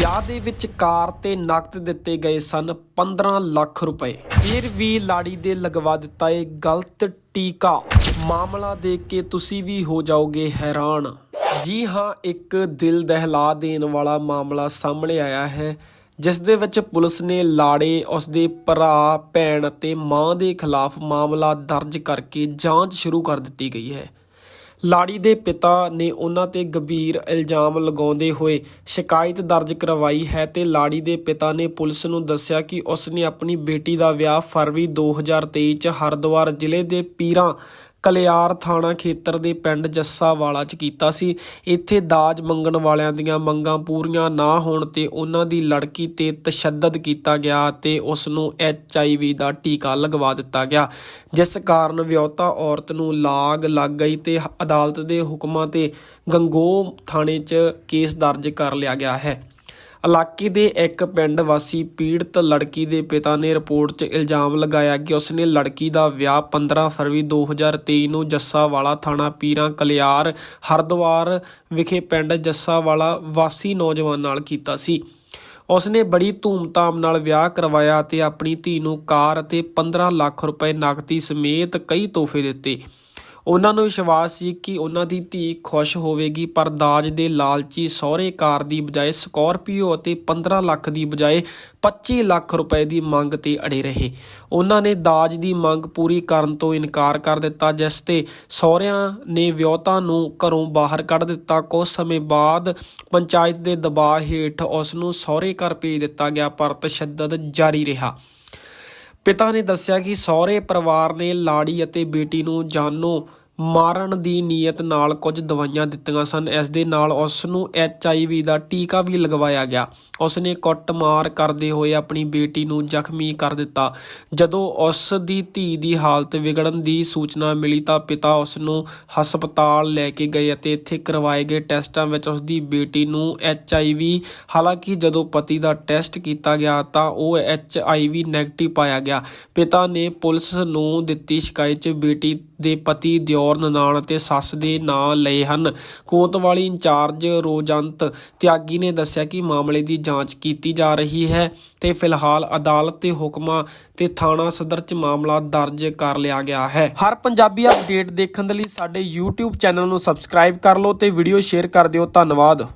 ਵਿਆਹ ਦੇ ਵਿੱਚ ਕਾਰ ਤੇ ਨਕਦ ਦਿੱਤੇ ਗਏ ਸਨ 15 ਲੱਖ ਰੁਪਏ। ਫਿਰ ਵੀ ਲਾੜੀ ਦੇ ਲਗਵਾ ਦਿੱਤਾ ਇਹ ਗਲਤ ਟੀਕਾ। ਮਾਮਲਾ ਦੇਖ ਕੇ ਤੁਸੀਂ ਵੀ ਹੋ ਜਾਓਗੇ ਹੈਰਾਨ। ਜੀ ਹਾਂ, ਇੱਕ ਦਿਲ ਦਹਿਲਾ ਦੇਣ ਵਾਲਾ ਮਾਮਲਾ ਸਾਹਮਣੇ ਆਇਆ ਹੈ, ਜਿਸ ਦੇ ਵਿੱਚ ਪੁਲਿਸ ਨੇ ਲਾੜੇ, ਉਸਦੇ ਭਰਾ, ਭੈਣ ਅਤੇ ਮਾਂ ਦੇ ਖਿਲਾਫ ਮਾਮਲਾ ਦਰਜ ਕਰਕੇ ਜਾਂਚ ਸ਼ੁਰੂ ਕਰ ਦਿੱਤੀ ਗਈ ਹੈ। ਲਾੜੀ ਦੇ ਪਿਤਾ ਨੇ ਉਹਨਾਂ ਤੇ ਗੰਭੀਰ ਇਲਜ਼ਾਮ ਲਗਾਉਂਦੇ ਹੋਏ ਸ਼ਿਕਾਇਤ ਦਰਜ ਕਰਵਾਈ ਹੈ ਤੇ ਲਾੜੀ ਦੇ ਪਿਤਾ ਨੇ ਪੁਲਿਸ ਨੂੰ ਦੱਸਿਆ ਕਿ ਉਸ ਨੇ ਆਪਣੀ ਬੇਟੀ ਦਾ ਵਿਆਹ ਫਰਵਰੀ 2023 ਚ ਹਰਿਦੁਆਰ ਜ਼ਿਲ੍ਹੇ ਦੇ ਪੀਰਾਂ ਕਲਿਆਰ ਥਾਣਾ ਖੇਤਰ ਦੇ ਪਿੰਡ ਜੱਸਾਵਾਲਾ ਚ ਕੀਤਾ ਸੀ। ਇੱਥੇ ਦਾਜ ਮੰਗਣ ਵਾਲਿਆਂ ਦੀਆਂ ਮੰਗਾਂ ਪੂਰੀਆਂ ਨਾ ਹੋਣ ਤੇ ਉਹਨਾਂ ਦੀ ਲੜਕੀ ਤੇ ਤਸ਼ੱਦਦ ਕੀਤਾ ਗਿਆ ਤੇ ਉਸ ਨੂੰ ਐਚਆਈਵੀ ਦਾ ਟੀਕਾ ਲਗਵਾ ਦਿੱਤਾ ਗਿਆ। ਜਿਸ ਕਾਰਨ ਵਿਆਹੁਤਾ ਔਰਤ ਨੂੰ ਲਾਗ ਲੱਗ ਗਈ ਤੇ ਅਦਾਲਤ ਦੇ ਹੁਕਮਾਂ ਤੇ ਗੰਗੋ ਥਾਣੇ 'ਚ ਕੇਸ ਦਰਜ ਕਰ ਲਿਆ ਗਿਆ ਹੈ। ਇਲਾਕੇ ਦੇ ਇੱਕ ਪਿੰਡ ਵਾਸੀ ਪੀੜਤ ਲੜਕੀ ਦੇ ਪਿਤਾ ਨੇ ਰਿਪੋਰਟ 'ਚ ਇਲਜ਼ਾਮ ਲਗਾਇਆ ਕਿ ਉਸਨੇ ਲੜਕੀ ਦਾ ਵਿਆਹ 15 ਫਰਵਰੀ 2023 ਨੂੰ ਜੱਸਾਵਾਲਾ ਥਾਣਾ ਪੀਰਾਂ ਕਲਿਆਰ ਹਰਦੁਆਰ ਵਿਖੇ ਪਿੰਡ ਜੱਸਾਵਾਲਾ ਵਾਸੀ ਨੌਜਵਾਨ ਨਾਲ ਕੀਤਾ ਸੀ। ਉਸਨੇ ਬੜੀ ਧੂਮਧਾਮ ਨਾਲ ਵਿਆਹ ਕਰਵਾਇਆ ਤੇ ਆਪਣੀ ਧੀ ਨੂੰ ਕਾਰ ਅਤੇ 15 ਲੱਖ ਰੁਪਏ ਨਕਦੀ ਸਮੇਤ ਕਈ ਤੋਹਫੇ ਦਿੱਤੇ। ਉਹਨਾਂ ਨੂੰ ਵਿਸ਼ਵਾਸ ਸੀ ਕਿ ਉਹਨਾਂ ਦੀ ਧੀ ਖੁਸ਼ ਹੋਵੇਗੀ, ਪਰ ਦਾਜ ਦੇ ਲਾਲਚੀ ਸਹੁਰੇ ਕਾਰ ਦੀ ਬਜਾਏ ਸਕਾਰਪੀਓ ਅਤੇ 15 ਲੱਖ ਦੀ ਬਜਾਏ 25 ਲੱਖ ਰੁਪਏ ਦੀ ਮੰਗ ਤੇ ਅੜੇ ਰਹੇ। ਉਹਨਾਂ ਨੇ ਦਾਜ ਦੀ ਮੰਗ ਪੂਰੀ ਕਰਨ ਤੋਂ ਇਨਕਾਰ ਕਰ ਦਿੱਤਾ, ਜਿਸ ਤੇ ਸਹੁਰਿਆਂ ਨੇ ਵਿਆਹੁਤਾ ਨੂੰ ਘਰੋਂ ਬਾਹਰ ਕੱਢ ਦਿੱਤਾ। ਕੁਝ ਸਮੇਂ ਬਾਅਦ ਪੰਚਾਇਤ ਦੇ ਦਬਾਅ ਹੇਠ ਉਸ ਨੂੰ ਸਹੁਰੇ ਘਰ ਭੇਜ ਦਿੱਤਾ ਗਿਆ, ਪਰ ਤਸ਼ੱਦਦ ਜਾਰੀ ਰਿਹਾ। ਪਿਤਾ ਨੇ ਦੱਸਿਆ ਕਿ ਸਹੁਰੇ ਪਰਿਵਾਰ ਨੇ ਲਾੜੀ ਅਤੇ ਬੇਟੀ ਨੂੰ ਜਾਨੋਂ ਮਾਰਨ ਦੀ ਨੀਅਤ ਨਾਲ ਕੁਝ ਦਵਾਈਆਂ ਦਿੱਤੀਆਂ ਸਨ। ਇਸ ਦੇ ਨਾਲ ਉਸ ਨੂੰ ਐਚਆਈਵੀ ਦਾ ਟੀਕਾ ਵੀ ਲਗਵਾਇਆ ਗਿਆ। ਉਸ ਨੇ ਕੁੱਟਮਾਰ ਕਰਦੇ ਹੋਏ ਆਪਣੀ ਬੇਟੀ ਨੂੰ ਜ਼ਖਮੀ ਕਰ ਦਿੱਤਾ। ਜਦੋਂ ਉਸ ਦੀ ਧੀ ਦੀ ਹਾਲਤ ਵਿਗੜਨ ਦੀ ਸੂਚਨਾ ਮਿਲੀ ਤਾਂ ਪਿਤਾ ਉਸ ਨੂੰ ਹਸਪਤਾਲ ਲੈ ਕੇ ਗਏ ਅਤੇ ਇੱਥੇ ਕਰਵਾਏ ਗਏ ਟੈਸਟਾਂ ਵਿੱਚ ਉਸ ਦੀ ਬੇਟੀ ਨੂੰ ਐਚਆਈਵੀ ਹਾਲਾਂਕਿ ਜਦੋਂ ਪਤੀ ਦਾ ਟੈਸਟ ਕੀਤਾ ਗਿਆ ਤਾਂ ਉਹ ਐਚਆਈਵੀ ਨੈਗੇਟਿਵ ਪਾਇਆ ਗਿਆ। ਪਿਤਾ ਨੇ ਪੁਲਿਸ ਨੂੰ ਦਿੱਤੀ ਸ਼ਿਕਾਇਤ 'ਚ ਬੇਟੀ ਦੇ ਪਤੀ ਦਿਓ ਦਿਓਰ ਨਨਾਣ ਅਤੇ ਸੱਸ ਦੇ ਨਾਂ ਲਏ ਹਨ। ਕੋਤਵਾਲੀ ਇੰਚਾਰਜ ਰੋਜੰਤ ਤਿਆਗੀ ਨੇ ਦੱਸਿਆ ਕਿ ਮਾਮਲੇ ਦੀ ਜਾਂਚ ਕੀਤੀ ਜਾ ਰਹੀ ਹੈ ਤੇ ਫਿਲਹਾਲ ਅਦਾਲਤ ਦੇ ਹੁਕਮਾਂ ਤੇ ਥਾਣਾ ਸਦਰ 'ਚ ਮਾਮਲਾ ਦਰਜ ਕਰ ਲਿਆ ਗਿਆ ਹੈ। ਹਰ ਪੰਜਾਬੀ ਅਪਡੇਟ ਦੇਖਣ ਦੇ ਲਈ ਸਾਡੇ YouTube ਚੈਨਲ ਨੂੰ ਸਬਸਕ੍ਰਾਈਬ ਕਰ ਲਓ ਤੇ ਵੀਡੀਓ ਸ਼ੇਅਰ ਕਰ ਦਿਓ। ਧੰਨਵਾਦ।